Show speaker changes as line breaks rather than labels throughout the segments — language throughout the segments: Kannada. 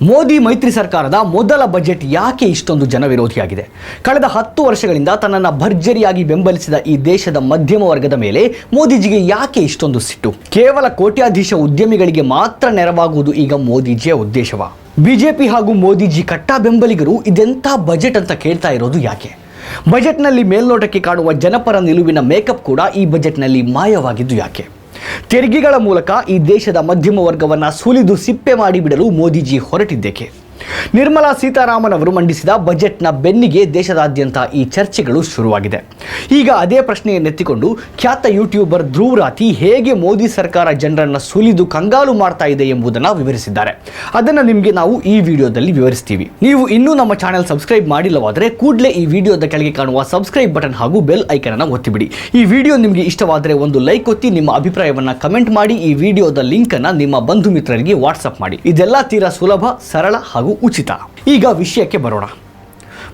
ಮೋದಿ ಮೈತ್ರಿ ಸರ್ಕಾರದ ಮೊದಲ ಬಜೆಟ್ ಯಾಕೆ ಇಷ್ಟೊಂದು ಜನವಿರೋಧಿಯಾಗಿದೆ? ಕಳೆದ ಹತ್ತು ವರ್ಷಗಳಿಂದ ತನ್ನನ್ನು ಭರ್ಜರಿಯಾಗಿ ಬೆಂಬಲಿಸಿದ ಈ ದೇಶದ ಮಧ್ಯಮ ವರ್ಗದ ಮೇಲೆ ಮೋದಿಜಿಗೆ ಯಾಕೆ ಇಷ್ಟೊಂದು ಸಿಟ್ಟು? ಕೇವಲ ಕೋಟ್ಯಾಧೀಶ ಉದ್ಯಮಿಗಳಿಗೆ ಮಾತ್ರ ನೆರವಾಗುವುದು ಈಗ ಮೋದಿಜಿಯ ಉದ್ದೇಶವ? ಬಿಜೆಪಿ ಹಾಗೂ ಮೋದಿಜಿ ಕಟ್ಟಾ ಬೆಂಬಲಿಗರು ಇದೆಂಥ ಬಜೆಟ್ ಅಂತ ಕೇಳ್ತಾ ಇರೋದು ಯಾಕೆ? ಬಜೆಟ್ನಲ್ಲಿ ಮೇಲ್ನೋಟಕ್ಕೆ ಕಾಣುವ ಜನಪರ ನಿಲುವಿನ ಮೇಕಪ್ ಕೂಡ ಈ ಬಜೆಟ್ನಲ್ಲಿ ಮಾಯವಾಗಿದ್ದು ಯಾಕೆ? ತೆರಿಗೆಗಳ ಮೂಲಕ ಈ ದೇಶದ ಮಧ್ಯಮ ವರ್ಗವನ್ನು ಸುಲಿದು ಸಿಪ್ಪೆ ಮಾಡಿಬಿಡಲು ಮೋದಿಜಿ ಹೊರಟಿದ್ದೇಕೆ? ನಿರ್ಮಲಾ ಸೀತಾರಾಮನ್ ಅವರು ಮಂಡಿಸಿದ ಬಜೆಟ್ನ ಬೆನ್ನಿಗೆ ದೇಶದಾದ್ಯಂತ ಈ ಚರ್ಚೆಗಳು ಶುರುವಾಗಿದೆ. ಈಗ ಅದೇ ಪ್ರಶ್ನೆಯನ್ನೆತ್ತಿಕೊಂಡು ಖ್ಯಾತ ಯೂಟ್ಯೂಬರ್ ಧ್ರುವರಾತಿ ಹೇಗೆ ಮೋದಿ ಸರ್ಕಾರ ಜನರನ್ನು ಸುಲಿದು ಕಂಗಾಲು ಮಾಡ್ತಾ ಇದೆ ಎಂಬುದನ್ನು ವಿವರಿಸಿದ್ದಾರೆ. ಅದನ್ನು ನಿಮಗೆ ನಾವು ಈ ವಿಡಿಯೋದಲ್ಲಿ ವಿವರಿಸ್ತೀವಿ. ನೀವು ಇನ್ನೂ ನಮ್ಮ ಚಾನೆಲ್ ಸಬ್ಸ್ಕ್ರೈಬ್ ಮಾಡಿಲ್ಲವಾದರೆ ಕೂಡಲೇ ಈ ವಿಡಿಯೋದ ಕೆಳಗೆ ಕಾಣುವ ಸಬ್ಸ್ಕ್ರೈಬ್ ಬಟನ್ ಹಾಗೂ ಬೆಲ್ ಐಕನ್ ಅನ್ನು ಒತ್ತಿಬಿಡಿ. ಈ ವಿಡಿಯೋ ನಿಮಗೆ ಇಷ್ಟವಾದರೆ ಒಂದು ಲೈಕ್ ಒತ್ತಿ ನಿಮ್ಮ ಅಭಿಪ್ರಾಯವನ್ನು ಕಮೆಂಟ್ ಮಾಡಿ ಈ ವಿಡಿಯೋದ ಲಿಂಕ್ ಅನ್ನ ನಿಮ್ಮ ಬಂಧು ಮಿತ್ರರಿಗೆ ವಾಟ್ಸಪ್ ಮಾಡಿ. ಇದೆಲ್ಲ ತೀರಾ ಸುಲಭ, ಸರಳ ಹಾಗೂ ಉಚಿತ. ಈಗ ವಿಷಯಕ್ಕೆ ಬರೋಣ.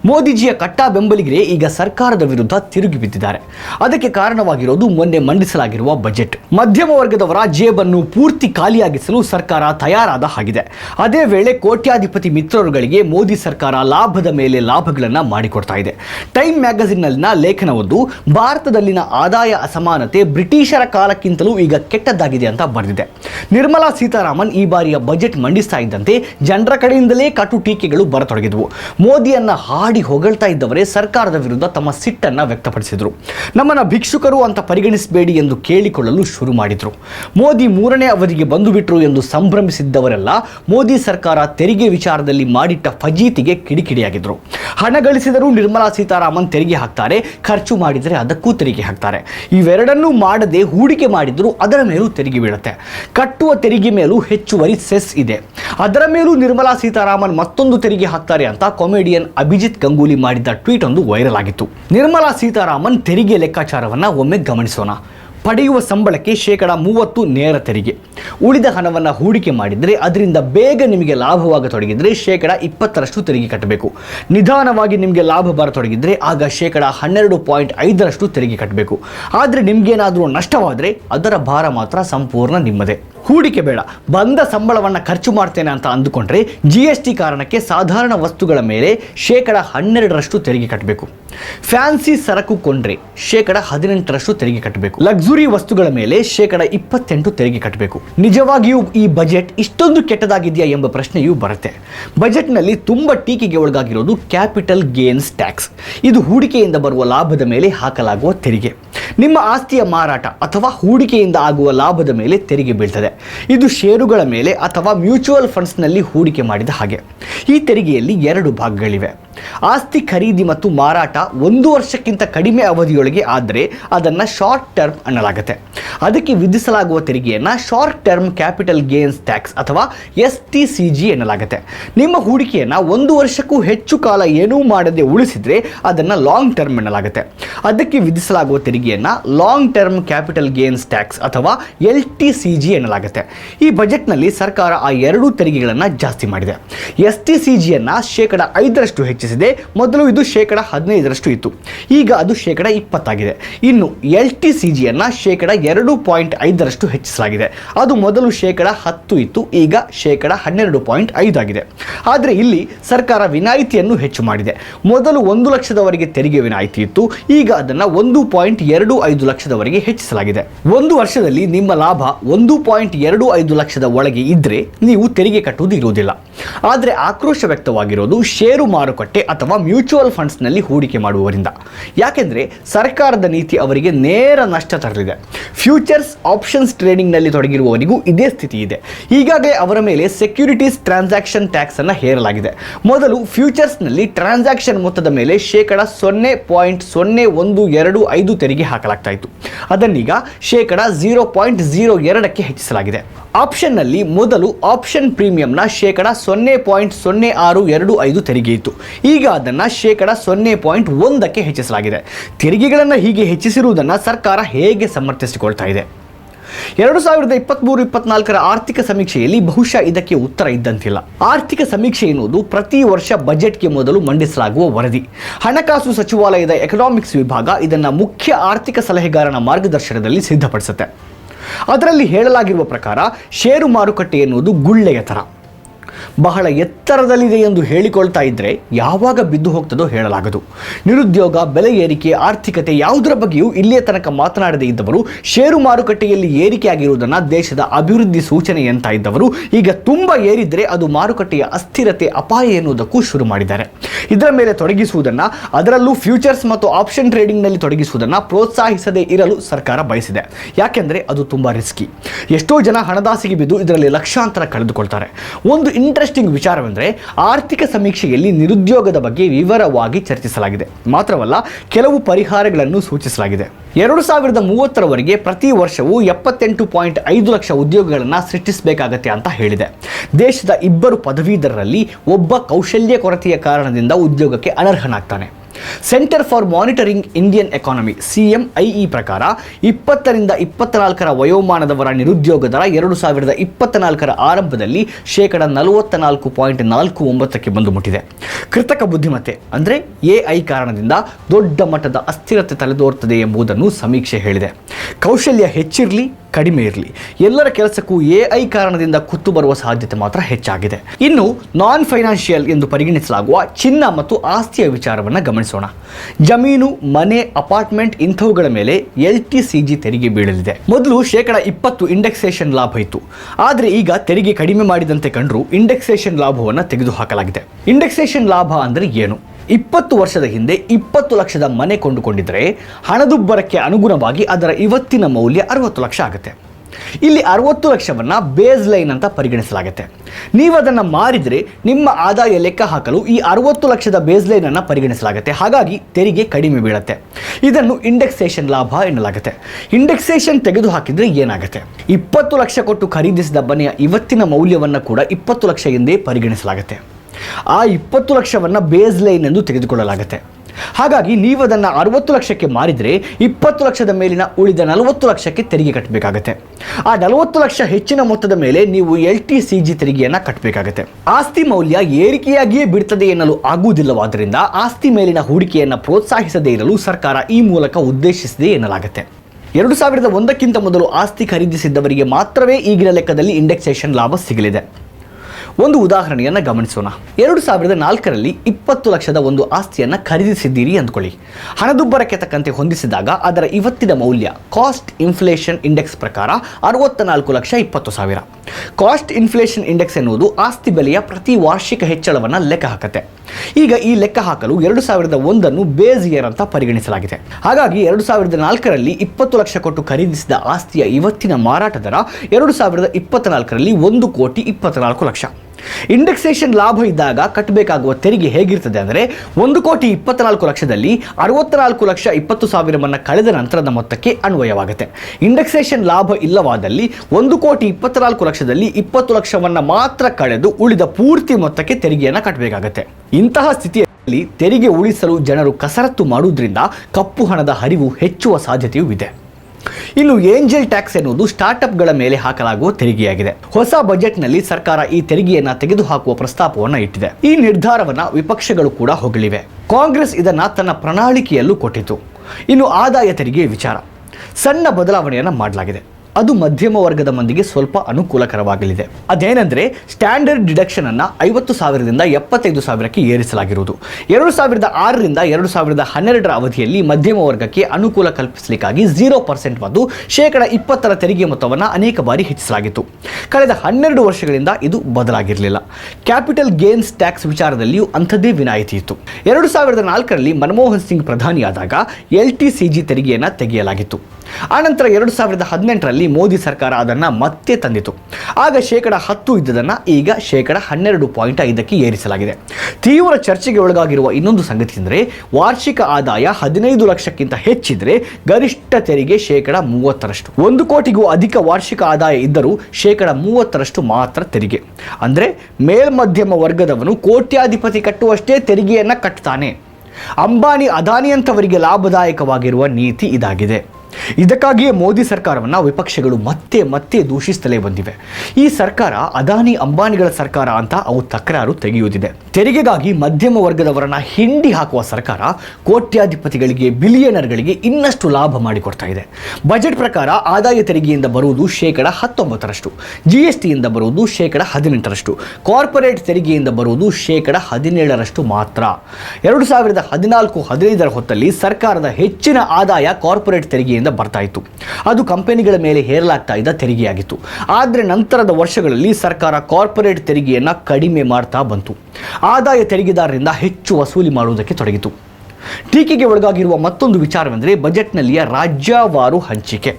ಮೋದಿಜಿಯ ಕಟ್ಟಾ ಬೆಂಬಲಿಗರೇ ಈಗ ಸರ್ಕಾರದ ವಿರುದ್ಧ ತಿರುಗಿ ಬಿದ್ದಿದ್ದಾರೆ. ಅದಕ್ಕೆ ಕಾರಣವಾಗಿರೋದು ಮೊನ್ನೆ ಮಂಡಿಸಲಾಗಿರುವ ಬಜೆಟ್. ಮಧ್ಯಮ ವರ್ಗದವರ ಜೇಬನ್ನು ಪೂರ್ತಿ ಖಾಲಿಯಾಗಿಸಲು ಸರ್ಕಾರ ತಯಾರಾದ ಹಾಗಿದೆ. ಅದೇ ವೇಳೆ ಕೋಟ್ಯಾಧಿಪತಿ ಮಿತ್ರರುಗಳಿಗೆ ಮೋದಿ ಸರ್ಕಾರ ಲಾಭದ ಮೇಲೆ ಲಾಭಗಳನ್ನು ಮಾಡಿಕೊಡ್ತಾ ಇದೆ. ಟೈಮ್ ಮ್ಯಾಗಝಿನ್ನಲ್ಲಿನ ಲೇಖನವೊಂದು, ಭಾರತದಲ್ಲಿನ ಆದಾಯ ಅಸಮಾನತೆ ಬ್ರಿಟಿಷರ ಕಾಲಕ್ಕಿಂತಲೂ ಈಗ ಕೆಟ್ಟದ್ದಾಗಿದೆ ಅಂತ ಬರೆದಿದೆ. ನಿರ್ಮಲಾ ಸೀತಾರಾಮನ್ ಈ ಬಾರಿಯ ಬಜೆಟ್ ಮಂಡಿಸ್ತಾ ಇದ್ದಂತೆ ಜನರ ಕಡೆಯಿಂದಲೇ ಕಟು ಟೀಕೆಗಳು ಬರತೊಡಗಿದವು. ಮೋದಿಯನ್ನ ಹಾಡಿ ಹೊಗಳ್ತಾ ಇದ್ದವರೇ ಸರ್ಕಾರದ ವಿರುದ್ಧ ತಮ್ಮ ಸಿಟ್ಟನ್ನ ವ್ಯಕ್ತಪಡಿಸಿದರು. ನಮ್ಮನ್ನ ಭಿಕ್ಷುಕರು ಅಂತ ಪರಿಗಣಿಸಬೇಡಿ ಎಂದು ಕೇಳಿಕೊಳ್ಳಲು ಶುರು ಮಾಡಿದ್ರು. ಮೋದಿ ಮೂರನೇ ಅವಧಿಗೆ ಬಂದು ಬಿಟ್ರು ಎಂದು ಸಂಭ್ರಮಿಸಿದ್ದವರೆಲ್ಲ ಮೋದಿ ಸರ್ಕಾರ ತೆರಿಗೆ ವಿಚಾರದಲ್ಲಿ ಮಾಡಿಟ್ಟ ಫಜೀತಿಗೆ ಕಿಡಿಕಿಡಿಯಾಗಿದ್ರು. ಹಣ ಗಳಿಸಿದರೂ ನಿರ್ಮಲಾ ಸೀತಾರಾಮನ್ ತೆರಿಗೆ ಹಾಕ್ತಾರೆ, ಖರ್ಚು ಮಾಡಿದರೆ ಅದಕ್ಕೂ ತೆರಿಗೆ ಹಾಕ್ತಾರೆ. ಇವೆರಡನ್ನೂ ಮಾಡದೆ ಹೂಡಿಕೆ ಮಾಡಿದರೂ ಅದರ ಮೇಲೂ ತೆರಿಗೆ ಬೀಳುತ್ತೆ. ಕಟ್ಟುವ ತೆರಿಗೆ ಮೇಲೂ ಹೆಚ್ಚುವರಿ ಸೆಸ್ ಇದೆ. ಅದರ ಮೇಲೂ ನಿರ್ಮಲಾ ಸೀತಾರಾಮನ್ ಮತ್ತೊಂದು ತೆರಿಗೆ ಹಾಕ್ತಾರೆ ಅಂತ ಕಾಮಿಡಿಯನ್ ಅಭಿಜಿತ್ ಗಂಗೂಲಿ ಮಾಡಿದ್ದ ಟ್ವೀಟ್ ಒಂದು ವೈರಲ್ ಆಗಿತ್ತು. ನಿರ್ಮಲಾ ಸೀತಾರಾಮನ್ ತೆರಿಗೆ ಲೆಕ್ಕಾಚಾರವನ್ನ ಒಮ್ಮೆ ಗಮನಿಸೋಣ. ಪಡೆಯುವ ಸಂಬಳಕ್ಕೆ ಶೇಕಡ ಮೂವತ್ತು ನೇರ ತೆರಿಗೆ. ಉಳಿದ ಹಣವನ್ನು ಹೂಡಿಕೆ ಮಾಡಿದರೆ ಅದರಿಂದ ಬೇಗ ನಿಮಗೆ ಲಾಭವಾಗತೊಡಗಿದರೆ ಶೇಕಡ ಇಪ್ಪತ್ತರಷ್ಟು ತೆರಿಗೆ ಕಟ್ಟಬೇಕು. ನಿಧಾನವಾಗಿ ನಿಮಗೆ ಲಾಭ ಬರತೊಡಗಿದರೆ ಆಗ ಶೇಕಡ ಹನ್ನೆರಡು ಪಾಯಿಂಟ್ ಐದರಷ್ಟು ತೆರಿಗೆ ಕಟ್ಟಬೇಕು. ಆದರೆ ನಿಮಗೇನಾದರೂ ನಷ್ಟವಾದರೆ ಅದರ ಭಾರ ಮಾತ್ರ ಸಂಪೂರ್ಣ ನಿಮ್ಮದೇ. ಹೂಡಿಕೆ ಬೇಡ, ಬಂದ ಸಂಬಳವನ್ನು ಖರ್ಚು ಮಾಡ್ತೇನೆ ಅಂತ ಅಂದುಕೊಂಡ್ರೆ ಜಿ ಎಸ್ ಟಿ ಕಾರಣಕ್ಕೆ ಸಾಧಾರಣ ವಸ್ತುಗಳ ಮೇಲೆ ಶೇಕಡ ಹನ್ನೆರಡರಷ್ಟು ತೆರಿಗೆ ಕಟ್ಟಬೇಕು. ಫ್ಯಾನ್ಸಿ ಸರಕು ಕೊಂಡ್ರೆ ಶೇಕಡ ಹದಿನೆಂಟರಷ್ಟು ತೆರಿಗೆ ಕಟ್ಟಬೇಕು. ಲಕ್ಸುರಿ ವಸ್ತುಗಳ ಮೇಲೆ ಶೇಕಡ ಇಪ್ಪತ್ತೆಂಟು ತೆರಿಗೆ ಕಟ್ಟಬೇಕು. ನಿಜವಾಗಿಯೂ ಈ ಬಜೆಟ್ ಇಷ್ಟೊಂದು ಕೆಟ್ಟದಾಗಿದೆಯಾ ಎಂಬ ಪ್ರಶ್ನೆಯೂ ಬರುತ್ತೆ. ಬಜೆಟ್ನಲ್ಲಿ ತುಂಬ ಟೀಕೆಗೆ ಒಳಗಾಗಿರೋದು ಕ್ಯಾಪಿಟಲ್ ಗೇನ್ಸ್ ಟ್ಯಾಕ್ಸ್. ಇದು ಹೂಡಿಕೆಯಿಂದ ಬರುವ ಲಾಭದ ಮೇಲೆ ಹಾಕಲಾಗುವ ತೆರಿಗೆ. ನಿಮ್ಮ ಆಸ್ತಿಯ ಮಾರಾಟ ಅಥವಾ ಹೂಡಿಕೆಯಿಂದ ಆಗುವ ಲಾಭದ ಮೇಲೆ ತೆರಿಗೆ ಬೀಳ್ತದೆ. ಇದು ಷೇರುಗಳ ಮೇಲೆ ಅಥವಾ ಮ್ಯೂಚುವಲ್ ಫಂಡ್ಸ್ನಲ್ಲಿ ಹೂಡಿಕೆ ಮಾಡಿದ ಹಾಗೆ. ಈ ತೆರಿಗೆಯಲ್ಲಿ ಎರಡು ಭಾಗಗಳಿವೆ. ಆಸ್ತಿ ಖರೀದಿ ಮತ್ತು ಮಾರಾಟ ಒಂದು ವರ್ಷಕ್ಕಿಂತ ಕಡಿಮೆ ಅವಧಿಯೊಳಗೆ ಆದರೆ ಅದನ್ನು ಶಾರ್ಟ್ ಟರ್ಮ್ ಅನ್ನಲಾಗುತ್ತೆ. ಅದಕ್ಕೆ ವಿಧಿಸಲಾಗುವ ತೆರಿಗೆಯನ್ನು short term capital gains tax ಅಥವಾ ಎಸ್ ಟಿ ಸಿ ಜಿ ಎನ್ನಲಾಗುತ್ತೆ. ನಿಮ್ಮ ಹೂಡಿಕೆಯನ್ನು ಒಂದು ವರ್ಷಕ್ಕೂ ಹೆಚ್ಚು ಕಾಲ ಏನೂ ಮಾಡದೆ ಉಳಿಸಿದರೆ ಅದನ್ನು ಲಾಂಗ್ ಟರ್ಮ್ ಎನ್ನಲಾಗುತ್ತೆ. ಅದಕ್ಕೆ ವಿಧಿಸಲಾಗುವ ತೆರಿಗೆಯನ್ನು long term capital gains tax ಅಥವಾ ಎಲ್ ಟಿ ಸಿ ಜಿ ಎನ್ನಲಾಗುತ್ತೆ. ಈ ಬಜೆಟ್ನಲ್ಲಿ ಸರ್ಕಾರ ಆ ಎರಡೂ ತೆರಿಗೆಗಳನ್ನು ಜಾಸ್ತಿ ಮಾಡಿದೆ. ಎಸ್ ಟಿ ಸಿ ಜಿಯನ್ನು ಶೇಕಡ ಐದರಷ್ಟು ಹೆಚ್ಚಿಸಿದೆ ಮೊದಲು ಇದು ಶೇಕಡ ಹದಿನೈದರಷ್ಟು ಇತ್ತು. ಈಗ ಅದು ಶೇಕಡ ಇಪ್ಪತ್ತಾಗಿದೆ. ಇನ್ನು ಎಲ್ ಟಿ ಸಿ ಜಿಯನ್ನು ಶೇಕಡ ಎರಡು ಪಾಯಿಂಟ್ ಐದರಷ್ಟು ಹೆಚ್ಚಿಸಲಾಗಿದೆ. ಅದು ಮೊದಲು ಶೇಕಡ ಹತ್ತು ಇತ್ತು, ಈಗ ಶೇಕಡ ಹನ್ನೆರಡು ಪಾಯಿಂಟ್ ಐದು ಆಗಿದೆ. ಆದರೆ ಇಲ್ಲಿ ಸರ್ಕಾರ ವಿನಾಯಿತಿಯನ್ನು ಹೆಚ್ಚು ಮಾಡಿದೆ. ಮೊದಲು ಒಂದು ಲಕ್ಷದವರೆಗೆ ತೆರಿಗೆ ವಿನಾಯಿತಿ ಇತ್ತು, ಈಗ ಅದನ್ನು ಒಂದು ಪಾಯಿಂಟ್ ಎರಡು ಐದು ಲಕ್ಷದವರೆಗೆ ಹೆಚ್ಚಿಸಲಾಗಿದೆ. ಒಂದು ವರ್ಷದಲ್ಲಿ ನಿಮ್ಮ ಲಾಭ ಒಂದು ಪಾಯಿಂಟ್ ಎರಡು ಐದು ಲಕ್ಷದ ಒಳಗೆ ಇದ್ದರೆ ನೀವು ತೆರಿಗೆ ಕಟ್ಟುವುದು ಇರುವುದಿಲ್ಲ. ಆದರೆ ಆಕ್ರೋಶ ವ್ಯಕ್ತವಾಗಿರೋದು ಷೇರು ಮಾರುಕಟ್ಟೆ ಅಥವಾ ಮ್ಯೂಚುವಲ್ ಫಂಡ್ಸ್ನಲ್ಲಿ ಹೂಡಿಕೆ ಮಾಡುವವರಿಂದ. ಯಾಕೆಂದರೆ ಸರ್ಕಾರದ ನೀತಿ ಅವರಿಗೆ ನೇರ ನಷ್ಟ ತರಲಿದೆ. ಫ್ಯೂಚರ್ಸ್ ಆಪ್ಷನ್ಸ್ ಟ್ರೇಡಿಂಗ್ನಲ್ಲಿ ತೊಡಗಿರುವವರಿಗೂ ಇದೇ ಸ್ಥಿತಿ ಇದೆ. ಈಗಾಗಲೇ ಅವರ ಮೇಲೆ ಸೆಕ್ಯೂರಿಟೀಸ್ ಟ್ರಾನ್ಸಾಕ್ಷನ್ ಟ್ಯಾಕ್ಸನ್ನು ಹೇರಲಾಗಿದೆ. ಮೊದಲು ಫ್ಯೂಚರ್ಸ್ನಲ್ಲಿ ಟ್ರಾನ್ಸಾಕ್ಷನ್ ಮೊತ್ತದ ಮೇಲೆ ಶೇಕಡ ಸೊನ್ನೆ ಪಾಯಿಂಟ್ ಸೊನ್ನೆ ಒಂದು ಎರಡು ಐದು ತೆರಿಗೆ ಹಾಕಲಾಗ್ತಾ ಇತ್ತು ಅದನ್ನೀಗ ಶೇಕಡ ಝೀರೋ ಪಾಯಿಂಟ್ ಝೀರೋ ಎರಡಕ್ಕೆ ಹೆಚ್ಚಿಸಲಾಗಿದೆ. ಆಪ್ಷನ್ನಲ್ಲಿ ಮೊದಲು ಆಪ್ಷನ್ ಪ್ರೀಮಿಯಂನ ಶೇಕಡ ಸೊನ್ನೆ ಪಾಯಿಂಟ್ ಸೊನ್ನೆ ಆರು ಎರಡು ಐದು ತೆರಿಗೆ ಇತ್ತು ಈಗ ಅದನ್ನು ಶೇಕಡ ಸೊನ್ನೆ ಪಾಯಿಂಟ್ ಒಂದಕ್ಕೆ ಹೆಚ್ಚಿಸಲಾಗಿದೆ. ತೆರಿಗೆಗಳನ್ನು ಹೀಗೆ ಹೆಚ್ಚಿಸಿರುವುದನ್ನು ಸರ್ಕಾರ ಹೇಗೆ ಸಮರ್ಥಿಸಿಕೊಳ್ತಾ ಇದೆ? ಎರಡು ಸಾವಿರದ ಇಪ್ಪತ್ತ್ಮೂರು ಇಪ್ಪತ್ನಾಲ್ಕರ ಆರ್ಥಿಕ ಸಮೀಕ್ಷೆಯಲ್ಲಿ ಬಹುಶಃ ಇದಕ್ಕೆ ಉತ್ತರ ಇದ್ದಂತಿಲ್ಲ. ಆರ್ಥಿಕ ಸಮೀಕ್ಷೆ ಎನ್ನುವುದು ಪ್ರತಿ ವರ್ಷ ಬಜೆಟ್ಗೆ ಮೊದಲು ಮಂಡಿಸಲಾಗುವ ವರದಿ. ಹಣಕಾಸು ಸಚಿವಾಲಯದ ಎಕನಾಮಿಕ್ಸ್ ವಿಭಾಗ ಇದನ್ನು ಮುಖ್ಯ ಆರ್ಥಿಕ ಸಲಹೆಗಾರನ ಮಾರ್ಗದರ್ಶನದಲ್ಲಿ ಸಿದ್ಧಪಡಿಸುತ್ತೆ. ಅದರಲ್ಲಿ ಹೇಳಲಾಗಿರುವ ಪ್ರಕಾರ, ಷೇರು ಮಾರುಕಟ್ಟೆ ಎನ್ನುವುದು ಗುಳ್ಳೆಯ ಥರ. ಬಹಳ ಎತ್ತರದಲ್ಲಿದೆ ಎಂದು ಹೇಳಿಕೊಳ್ತಾ ಇದ್ರೆ ಯಾವಾಗ ಬಿದ್ದು ಹೋಗ್ತದೋ ಹೇಳಲಾಗದು. ನಿರುದ್ಯೋಗ, ಬೆಲೆ ಏರಿಕೆ, ಆರ್ಥಿಕತೆ ಯಾವುದರ ಬಗ್ಗೆಯೂ ಇಲ್ಲಿಯ ತನಕ ಮಾತನಾಡದೇ ಇದ್ದವರು, ಷೇರು ಮಾರುಕಟ್ಟೆಯಲ್ಲಿ ಏರಿಕೆಯಾಗಿರುವುದನ್ನು ದೇಶದ ಅಭಿವೃದ್ಧಿ ಸೂಚನೆ ಅಂತ ಇದ್ದವರು, ಈಗ ತುಂಬ ಏರಿದ್ರೆ ಅದು ಮಾರುಕಟ್ಟೆಯ ಅಸ್ಥಿರತೆ, ಅಪಾಯ ಎನ್ನುವುದಕ್ಕೂ ಶುರು ಮಾಡಿದ್ದಾರೆ. ಇದರ ಮೇಲೆ ತೊಡಗಿಸುವುದನ್ನು, ಅದರಲ್ಲೂ ಫ್ಯೂಚರ್ಸ್ ಮತ್ತು ಆಪ್ಷನ್ ಟ್ರೇಡಿಂಗ್ನಲ್ಲಿ ತೊಡಗಿಸುವುದನ್ನು ಪ್ರೋತ್ಸಾಹಿಸದೇ ಇರಲು ಸರ್ಕಾರ ಬಯಸಿದೆ. ಯಾಕೆಂದರೆ ಅದು ತುಂಬ ರಿಸ್ಕಿ. ಎಷ್ಟೋ ಜನ ಹಣದಾಸಿಗೆ ಬಿದ್ದು ಇದರಲ್ಲಿ ಲಕ್ಷಾಂತರ ಕಳೆದುಕೊಳ್ತಾರೆ. ಒಂದು ಇಂಟ್ರೆಸ್ಟಿಂಗ್ ವಿಚಾರವೆಂದರೆ ಆರ್ಥಿಕ ಸಮೀಕ್ಷೆಯಲ್ಲಿ ನಿರುದ್ಯೋಗದ ಬಗ್ಗೆ ವಿವರವಾಗಿ ಚರ್ಚಿಸಲಾಗಿದೆ. ಮಾತ್ರವಲ್ಲ, ಕೆಲವು ಪರಿಹಾರಗಳನ್ನು ಸೂಚಿಸಲಾಗಿದೆ. ಎರಡು ಸಾವಿರದ ಮೂವತ್ತರವರೆಗೆ ಪ್ರತಿ ವರ್ಷವೂ ಎಪ್ಪತ್ತೆಂಟು ಪಾಯಿಂಟ್ ಐದು ಲಕ್ಷ ಉದ್ಯೋಗಗಳನ್ನು ಸೃಷ್ಟಿಸಬೇಕಾಗತ್ತೆ ಅಂತ ಹೇಳಿದೆ. ದೇಶದ ಇಬ್ಬರು ಪದವೀಧರರಲ್ಲಿ ಒಬ್ಬ ಕೌಶಲ್ಯ ಕೊರತೆಯ ಕಾರಣದಿಂದ ಉದ್ಯೋಗಕ್ಕೆ ಅನರ್ಹನಾಗ್ತಾನೆ. Centre for monitoring Indian economy CMIE ಪ್ರಕಾರ, ಇಪ್ಪತ್ತರಿಂದ ಇಪ್ಪತ್ನಾಲ್ಕರ ವಯೋಮಾನದವರ ನಿರುದ್ಯೋಗ ದರ ಎರಡು ಸಾವಿರದ ಇಪ್ಪತ್ನಾಲ್ಕರ ಆರಂಭದಲ್ಲಿ ಶೇಕಡ ನಲವತ್ತ ನಾಲ್ಕು ಪಾಯಿಂಟ್ ನಾಲ್ಕು ಒಂಬತ್ತಕ್ಕೆ ಬಂದು ಮುಟ್ಟಿದೆ. ಕೃತಕ ಬುದ್ಧಿಮತ್ತೆ ಅಂದರೆ ಎಐ ಕಾರಣದಿಂದ ದೊಡ್ಡ ಮಟ್ಟದ ಅಸ್ಥಿರತೆ ತಲೆದೋರ್ತದೆ ಎಂಬುದನ್ನು ಸಮೀಕ್ಷೆ ಹೇಳಿದೆ. ಕೌಶಲ್ಯ ಹೆಚ್ಚಿರಲಿ, ಕಡಿಮೆ ಇರಲಿ. ಎಲ್ಲರ ಕೆಲಸಕ್ಕೂ ಎ ಐ ಕಾರಣದಿಂದ ಕುತ್ತು ಬರುವ ಸಾಧ್ಯತೆ ಮಾತ್ರ ಹೆಚ್ಚಾಗಿದೆ. ಇನ್ನು ನಾನ್ ಫೈನಾನ್ಷಿಯಲ್ ಎಂದು ಪರಿಗಣಿಸಲಾಗುವ ಚಿನ್ನ ಮತ್ತು ಆಸ್ತಿಯ ವಿಚಾರವನ್ನು ಗಮನಿಸೋಣ. ಜಮೀನು, ಮನೆ, ಅಪಾರ್ಟ್ಮೆಂಟ್ ಇಂಥವುಗಳ ಮೇಲೆ ಎಲ್ ಟಿ ಸಿ ಜಿ ತೆರಿಗೆ ಬೀಳಲಿದೆ. ಮೊದಲು ಶೇಕಡ ಇಪ್ಪತ್ತು ಇಂಡೆಕ್ಸೇಷನ್ ಲಾಭ ಇತ್ತು. ಆದರೆ ಈಗ ತೆರಿಗೆ ಕಡಿಮೆ ಮಾಡಿದಂತೆ ಕಂಡರೂ ಇಂಡೆಕ್ಸೇಷನ್ ಲಾಭವನ್ನು ತೆಗೆದುಹಾಕಲಾಗಿದೆ. ಇಂಡೆಕ್ಸೇಷನ್ ಲಾಭ ಅಂದರೆ ಏನು? ಇಪ್ಪತ್ತು ವರ್ಷದ ಹಿಂದೆ ಇಪ್ಪತ್ತು ಲಕ್ಷದ ಮನೆ ಕೊಂಡುಕೊಂಡಿದ್ದರೆ ಹಣದುಬ್ಬರಕ್ಕೆ ಅನುಗುಣವಾಗಿ ಅದರ ಇವತ್ತಿನ ಮೌಲ್ಯ ಅರವತ್ತು ಲಕ್ಷ ಆಗುತ್ತೆ. ಇಲ್ಲಿ ಅರವತ್ತು ಲಕ್ಷವನ್ನು ಬೇಸ್ ಲೈನ್ ಅಂತ ಪರಿಗಣಿಸಲಾಗುತ್ತೆ. ನೀವು ಅದನ್ನು ಮಾರಿದರೆ ನಿಮ್ಮ ಆದಾಯ ಲೆಕ್ಕ ಹಾಕಲು ಈ ಅರವತ್ತು ಲಕ್ಷದ ಬೇಸ್ ಲೈನನ್ನು ಪರಿಗಣಿಸಲಾಗುತ್ತೆ. ಹಾಗಾಗಿ ತೆರಿಗೆ ಕಡಿಮೆ ಬೀಳುತ್ತೆ. ಇದನ್ನು ಇಂಡೆಕ್ಸೇಷನ್ ಲಾಭ ಎನ್ನಲಾಗುತ್ತೆ. ಇಂಡೆಕ್ಸೇಷನ್ ತೆಗೆದು ಹಾಕಿದರೆ ಏನಾಗುತ್ತೆ? ಇಪ್ಪತ್ತು ಲಕ್ಷ ಕೊಟ್ಟು ಖರೀದಿಸಿದ ಮನೆಯ ಇವತ್ತಿನ ಮೌಲ್ಯವನ್ನು ಕೂಡ ಇಪ್ಪತ್ತು ಲಕ್ಷ ಎಂದೇ ಪರಿಗಣಿಸಲಾಗುತ್ತೆ. ಆ ಇಪ್ಪತ್ತು ಲಕ್ಷವನ್ನು ಬೇಸ್ ಲೈನ್ ಎಂದು ತೆಗೆದುಕೊಳ್ಳಲಾಗುತ್ತೆ. ಹಾಗಾಗಿ ನೀವು ಅದನ್ನು ಅರವತ್ತು ಲಕ್ಷಕ್ಕೆ ಮಾರಿದರೆ ಇಪ್ಪತ್ತು ಲಕ್ಷದ ಮೇಲಿನ ಉಳಿದ ನಲವತ್ತು ಲಕ್ಷಕ್ಕೆ ತೆರಿಗೆ ಕಟ್ಟಬೇಕಾಗತ್ತೆ ಆ ನಲವತ್ತು ಲಕ್ಷ ಹೆಚ್ಚಿನ ಮೊತ್ತದ ಮೇಲೆ ನೀವು ಎಲ್ ಟಿ ಸಿ ಜಿ ತೆರಿಗೆಯನ್ನು ಕಟ್ಟಬೇಕಾಗತ್ತೆ ಆಸ್ತಿ ಮೌಲ್ಯ ಏರಿಕೆಯಾಗಿಯೇ ಬಿಡ್ತದೆ ಎನ್ನಲು ಆಗುವುದಿಲ್ಲವಾದ್ದರಿಂದ ಆಸ್ತಿ ಮೇಲಿನ ಹೂಡಿಕೆಯನ್ನು ಪ್ರೋತ್ಸಾಹಿಸದೇ ಇರಲು ಸರ್ಕಾರ ಈ ಮೂಲಕ ಉದ್ದೇಶಿಸಿದೆ ಎನ್ನಲಾಗುತ್ತೆ. ಎರಡು ಸಾವಿರದ ಒಂದಕ್ಕಿಂತ ಮೊದಲು ಆಸ್ತಿ ಖರೀದಿಸಿದ್ದವರಿಗೆ ಮಾತ್ರವೇ ಈಗಿನ ಲೆಕ್ಕದಲ್ಲಿ ಇಂಡೆಕ್ಸೇಷನ್ ಲಾಭ ಸಿಗಲಿದೆ. ಒಂದು ಉದಾಹರಣೆಯನ್ನು ಗಮನಿಸೋಣ. ಎರಡು ಸಾವಿರದ ನಾಲ್ಕರಲ್ಲಿ ಇಪ್ಪತ್ತು ಲಕ್ಷದ ಒಂದು ಆಸ್ತಿಯನ್ನು ಖರೀದಿಸಿದ್ದೀರಿ ಅಂದ್ಕೊಳ್ಳಿ. ಹಣದುಬ್ಬರಕ್ಕೆ ತಕ್ಕಂತೆ ಹೊಂದಿಸಿದಾಗ ಅದರ ಇವತ್ತಿನ ಮೌಲ್ಯ ಕಾಸ್ಟ್ ಇನ್ಫ್ಲೇಷನ್ ಇಂಡೆಕ್ಸ್ ಪ್ರಕಾರ ಅರವತ್ತ ನಾಲ್ಕು ಲಕ್ಷ ಇಪ್ಪತ್ತು ಸಾವಿರ. ಕಾಸ್ಟ್ ಇನ್ಫ್ಲೇಷನ್ ಇಂಡೆಕ್ಸ್ ಎನ್ನುವುದು ಆಸ್ತಿ ಬೆಲೆಯ ಪ್ರತಿ ವಾರ್ಷಿಕ ಹೆಚ್ಚಳವನ್ನು ಲೆಕ್ಕ ಹಾಕುತ್ತೆ. ಈಗ ಈ ಲೆಕ್ಕ ಹಾಕಲು ಎರಡು ಸಾವಿರದ ಒಂದನ್ನು ಬೇಸ್ ಇಯರ್ ಅಂತ ಪರಿಗಣಿಸಲಾಗಿದೆ. ಹಾಗಾಗಿ ಎರಡು ಸಾವಿರದ ನಾಲ್ಕರಲ್ಲಿ ಇಪ್ಪತ್ತು ಲಕ್ಷ ಕೊಟ್ಟು ಖರೀದಿಸಿದ ಆಸ್ತಿಯ ಇವತ್ತಿನ ಮಾರಾಟ ದರ ಎರಡು ಸಾವಿರದ ಇಪ್ಪತ್ನಾಲ್ಕರಲ್ಲಿ ಒಂದು ಕೋಟಿ ಇಪ್ಪತ್ನಾಲ್ಕು ಲಕ್ಷ. ಇಂಡೆಕ್ಸೇಷನ್ ಲಾಭ ಇದ್ದಾಗ ಕಟ್ಟಬೇಕಾಗುವ ತೆರಿಗೆ ಹೇಗಿರ್ತದೆ ಅಂದರೆ ಒಂದು ಕೋಟಿ ಇಪ್ಪತ್ನಾಲ್ಕು ಲಕ್ಷದಲ್ಲಿ ಅರವತ್ನಾಲ್ಕು ಲಕ್ಷ ಇಪ್ಪತ್ತು ಸಾವಿರವನ್ನು ಕಳೆದ ನಂತರದ ಮೊತ್ತಕ್ಕೆ ಅನ್ವಯವಾಗುತ್ತೆ. ಇಂಡೆಕ್ಸೇಷನ್ ಲಾಭ ಇಲ್ಲವಾದಲ್ಲಿ ಒಂದು ಕೋಟಿ ಇಪ್ಪತ್ನಾಲ್ಕು ಲಕ್ಷದಲ್ಲಿ ಇಪ್ಪತ್ತು ಲಕ್ಷವನ್ನು ಮಾತ್ರ ಕಳೆದು ಉಳಿದ ಪೂರ್ತಿ ಮೊತ್ತಕ್ಕೆ ತೆರಿಗೆಯನ್ನು ಕಟ್ಟಬೇಕಾಗತ್ತೆ ಇಂತಹ ಸ್ಥಿತಿಯಲ್ಲಿ ತೆರಿಗೆ ಉಳಿಸಲು ಜನರು ಕಸರತ್ತು ಮಾಡುವುದರಿಂದ ಕಪ್ಪು ಹಣದ ಹರಿವು ಹೆಚ್ಚುವ ಸಾಧ್ಯತೆಯೂ ಇದೆ. ಇನ್ನು ಏಂಜಲ್ ಟ್ಯಾಕ್ಸ್ ಎನ್ನುವುದು ಸ್ಟಾರ್ಟ್ಅಪ್ಗಳ ಮೇಲೆ ಹಾಕಲಾಗುವ ತೆರಿಗೆಯಾಗಿದೆ. ಹೊಸ ಬಜೆಟ್ನಲ್ಲಿ ಸರ್ಕಾರ ಈ ತೆರಿಗೆಯನ್ನ ತೆಗೆದುಹಾಕುವ ಪ್ರಸ್ತಾಪವನ್ನು ಇಟ್ಟಿದೆ. ಈ ನಿರ್ಧಾರವನ್ನ ವಿಪಕ್ಷಗಳು ಕೂಡ ಹೊಗಳಿವೆ. ಕಾಂಗ್ರೆಸ್ ಇದನ್ನ ತನ್ನ ಪ್ರಣಾಳಿಕೆಯಲ್ಲೂ ಕೊಟ್ಟಿತು. ಇನ್ನು ಆದಾಯ ತೆರಿಗೆ ವಿಚಾರ. ಸಣ್ಣ ಬದಲಾವಣೆಯನ್ನು ಮಾಡಲಾಗಿದೆ. ಅದು ಮಧ್ಯಮ ವರ್ಗದ ಮಂದಿಗೆ ಸ್ವಲ್ಪ ಅನುಕೂಲಕರವಾಗಲಿದೆ. ಅದೇನೆಂದರೆ ಸ್ಟ್ಯಾಂಡರ್ಡ್ ಡಿಡಕ್ಷನ್ ಅನ್ನು ಐವತ್ತು ಸಾವಿರದಿಂದ ಎಪ್ಪತ್ತೈದು ಸಾವಿರಕ್ಕೆ ಏರಿಸಲಾಗಿರುವುದು. ಎರಡು ಸಾವಿರದ ಆರರಿಂದ ಎರಡು ಸಾವಿರದ ಹನ್ನೆರಡರ ಅವಧಿಯಲ್ಲಿ ಮಧ್ಯಮ ವರ್ಗಕ್ಕೆ ಅನುಕೂಲ ಕಲ್ಪಿಸಲಿಕ್ಕಾಗಿ ಝೀರೋ ಪರ್ಸೆಂಟ್ ಮತ್ತು ಶೇಕಡ ಇಪ್ಪತ್ತರ ತೆರಿಗೆ ಮೊತ್ತವನ್ನು ಅನೇಕ ಬಾರಿ ಹೆಚ್ಚಿಸಲಾಗಿತ್ತು. ಕಳೆದ ಹನ್ನೆರಡು ವರ್ಷಗಳಿಂದ ಇದು ಬದಲಾಗಿರಲಿಲ್ಲ. ಕ್ಯಾಪಿಟಲ್ ಗೇನ್ಸ್ ಟ್ಯಾಕ್ಸ್ ವಿಚಾರದಲ್ಲಿಯೂ ಅಂಥದ್ದೇ ವಿನಾಯಿತಿ ಇತ್ತು. ಎರಡು ಸಾವಿರದ ನಾಲ್ಕರಲ್ಲಿ ಮನಮೋಹನ್ ಸಿಂಗ್ ಪ್ರಧಾನಿಯಾದಾಗ ಎಲ್ ಟಿ ಸಿ ಜಿ ತೆರಿಗೆಯನ್ನು ತೆಗೆಯಲಾಗಿತ್ತು. ಆನಂತರ ಎರಡು ಸಾವಿರದ ಹದಿನೆಂಟರಲ್ಲಿ ಮೋದಿ ಸರ್ಕಾರ ಅದನ್ನು ಮತ್ತೆ ತಂದಿತು. ಆಗ ಶೇಕಡ ಹತ್ತು ಇದ್ದದನ್ನು ಈಗ ಶೇಕಡ ಹನ್ನೆರಡು ಪಾಯಿಂಟ್ ಐದಕ್ಕೆ ಏರಿಸಲಾಗಿದೆ. ತೀವ್ರ ಚರ್ಚೆಗೆ ಒಳಗಾಗಿರುವ ಇನ್ನೊಂದು ಸಂಗತಿ ಅಂದರೆ ವಾರ್ಷಿಕ ಆದಾಯ ಹದಿನೈದು ಲಕ್ಷಕ್ಕಿಂತ ಹೆಚ್ಚಿದ್ರೆ ಗರಿಷ್ಠ ತೆರಿಗೆ ಶೇಕಡ ಮೂವತ್ತರಷ್ಟು. ಒಂದು ಕೋಟಿಗೂ ಅಧಿಕ ವಾರ್ಷಿಕ ಆದಾಯ ಇದ್ದರೂ ಶೇಕಡ ಮೂವತ್ತರಷ್ಟು ಮಾತ್ರ ತೆರಿಗೆ. ಅಂದರೆ ಮೇಲ್ಮಧ್ಯಮ ವರ್ಗದವನು ಕೋಟ್ಯಾಧಿಪತಿ ಕಟ್ಟುವಷ್ಟೇ ತೆರಿಗೆಯನ್ನು ಕಟ್ತಾನೆ. ಅಂಬಾನಿ ಅದಾನಿಯಂಥವರಿಗೆ ಲಾಭದಾಯಕವಾಗಿರುವ ನೀತಿ ಇದಾಗಿದೆ. ಇದಕ್ಕಾಗಿಯೇ ಮೋದಿ ಸರ್ಕಾರವನ್ನು ವಿಪಕ್ಷಗಳು ಮತ್ತೆ ಮತ್ತೆ ದೂಷಿಸುತ್ತಲೇ ಬಂದಿವೆ. ಈ ಸರ್ಕಾರ ಅದಾನಿ ಅಂಬಾನಿಗಳ ಸರ್ಕಾರ ಅಂತ ಅವು ತಕರಾರು ತೆಗೆಯುವುದಿದೆ ತೆರಿಗೆಗಾಗಿ ಮಧ್ಯಮ ವರ್ಗದವರನ್ನ ಹಿಂಡಿ ಹಾಕುವ ಸರ್ಕಾರ ಕೋಟ್ಯಾಧಿಪತಿಗಳಿಗೆ ಬಿಲಿಯನರ್ಗಳಿಗೆ ಇನ್ನಷ್ಟು ಲಾಭ ಮಾಡಿಕೊಡ್ತಾ ಇದೆ. ಬಜೆಟ್ ಪ್ರಕಾರ ಆದಾಯ ತೆರಿಗೆಯಿಂದ ಬರುವುದು ಶೇಕಡ ಹತ್ತೊಂಬತ್ತರಷ್ಟು ಜಿ ಎಸ್ ಟಿಯಿಂದ ಬರುವುದು ಶೇಕಡ ಹದಿನೆಂಟರಷ್ಟು ಕಾರ್ಪೊರೇಟ್ ತೆರಿಗೆಯಿಂದ ಬರುವುದು ಶೇಕಡ ಹದಿನೇಳರಷ್ಟು ಮಾತ್ರ. ಎರಡು ಸಾವಿರದ ಹದಿನಾಲ್ಕು ಹದಿನೈದರ ಹೊತ್ತಲ್ಲಿ ಸರ್ಕಾರದ ಹೆಚ್ಚಿನ ಆದಾಯ ಕಾರ್ಪೊರೇಟ್ ತೆರಿಗೆಯಿಂದ ಬರ್ತಾ ಇತ್ತು. ಅದು ಕಂಪನಿಗಳ ಮೇಲೆ ಹೇರಲಾಗ್ತಾ ಇದ್ದ ತೆರಿಗೆಯಾಗಿತ್ತು. ಆದರೆ ನಂತರದ ವರ್ಷಗಳಲ್ಲಿ ಸರ್ಕಾರ ಕಾರ್ಪೊರೇಟ್ ತೆರಿಗೆಯನ್ನು ಕಡಿಮೆ ಮಾಡ್ತಾ ಬಂತು. ಆದಾಯ ತೆರಿಗೆದಾರರಿಂದ ಹೆಚ್ಚು ವಸೂಲಿ ಮಾಡುವುದಕ್ಕೆ ತೊಡಗಿತು. ಟೀಕೆಗೆ ಒಳಗಾಗಿರುವ ಮತ್ತೊಂದು ವಿಚಾರವೆಂದರೆ ಬಜೆಟ್ನಲ್ಲಿಯ ರಾಜ್ಯವಾರು ಹಂಚಿಕೆ.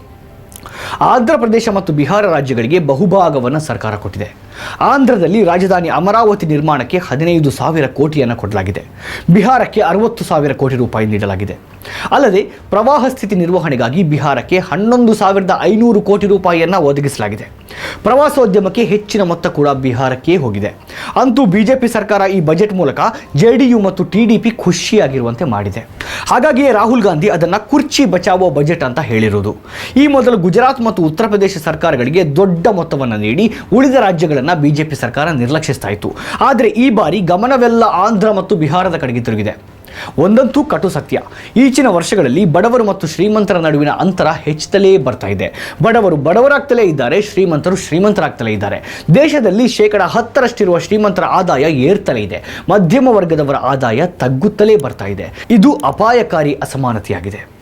ಆಂಧ್ರ ಪ್ರದೇಶ ಮತ್ತು ಬಿಹಾರ ರಾಜ್ಯಗಳಿಗೆ ಬಹುಭಾಗವನ್ನು ಸರ್ಕಾರ ಕೊಟ್ಟಿದೆ. ಆಂಧ್ರದಲ್ಲಿ ರಾಜಧಾನಿ ಅಮರಾವತಿ ನಿರ್ಮಾಣಕ್ಕೆ ಹದಿನೈದು ಸಾವಿರ ಕೋಟಿಯನ್ನು ಕೊಡಲಾಗಿದೆ. ಬಿಹಾರಕ್ಕೆ ಅರವತ್ತು ಸಾವಿರ ಕೋಟಿ ರೂಪಾಯಿ ನೀಡಲಾಗಿದೆ. ಅಲ್ಲದೆ, ಪ್ರವಾಹ ಸ್ಥಿತಿ ನಿರ್ವಹಣೆಗಾಗಿ ಬಿಹಾರಕ್ಕೆ ಹನ್ನೊಂದು ಸಾವಿರದ ಐನೂರು ಕೋಟಿ ರೂಪಾಯಿಯನ್ನು ಒದಗಿಸಲಾಗಿದೆ. ಪ್ರವಾಸೋದ್ಯಮಕ್ಕೆ ಹೆಚ್ಚಿನ ಮೊತ್ತ ಕೂಡ ಬಿಹಾರಕ್ಕೆ ಹೋಗಿದೆ. ಅಂತೂ ಬಿಜೆಪಿ ಸರ್ಕಾರ ಈ ಬಜೆಟ್ ಮೂಲಕ ಜೆಡಿಯು ಮತ್ತು ಟಿಡಿಪಿ ಖುಷಿಯಾಗಿರುವಂತೆ ಮಾಡಿದೆ. ಹಾಗಾಗಿಯೇ ರಾಹುಲ್ ಗಾಂಧಿ ಅದನ್ನು ಕುರ್ಚಿ ಬಚಾವೋ ಬಜೆಟ್ ಅಂತ ಹೇಳಿರುವುದು ಈ ಮೊದಲು ಗುಜರಾತ್ ಮತ್ತು ಉತ್ತರ ಪ್ರದೇಶ ಸರ್ಕಾರಗಳಿಗೆ ದೊಡ್ಡ ಮೊತ್ತವನ್ನು ನೀಡಿ ಉಳಿದ ರಾಜ್ಯಗಳನ್ನು ಬಿಜೆಪಿ ಸರ್ಕಾರ ನಿರ್ಲಕ್ಷಿಸ್ತಾ ಇತ್ತು. ಆದರೆ ಈ ಬಾರಿ ಗಮನವೆಲ್ಲ ಆಂಧ್ರ ಮತ್ತು ಬಿಹಾರದ ಕಡೆಗೆ ತಿರುಗಿದೆ. ಒಂದಂತೂ ಕಟು ಸತ್ಯ. ಈಚಿನ ವರ್ಷಗಳಲ್ಲಿ ಬಡವರು ಮತ್ತು ಶ್ರೀಮಂತರ ನಡುವಿನ ಅಂತರ ಹೆಚ್ಚುತ್ತಲೇ ಬರ್ತಾ ಇದೆ. ಬಡವರು ಬಡವರಾಗ್ತಲೇ ಇದ್ದಾರೆ, ಶ್ರೀಮಂತರು ಶ್ರೀಮಂತರಾಗ್ತಲೇ ಇದ್ದಾರೆ. ದೇಶದಲ್ಲಿ ಶೇಕಡ ಹತ್ತರಷ್ಟಿರುವ ಶ್ರೀಮಂತರ ಆದಾಯ ಏರ್ತಲೇ ಇದೆ. ಮಧ್ಯಮ ವರ್ಗದವರ ಆದಾಯ ತಗ್ಗುತ್ತಲೇ ಬರ್ತಾ ಇದೆ. ಇದು ಅಪಾಯಕಾರಿ ಅಸಮಾನತೆಯಾಗಿದೆ.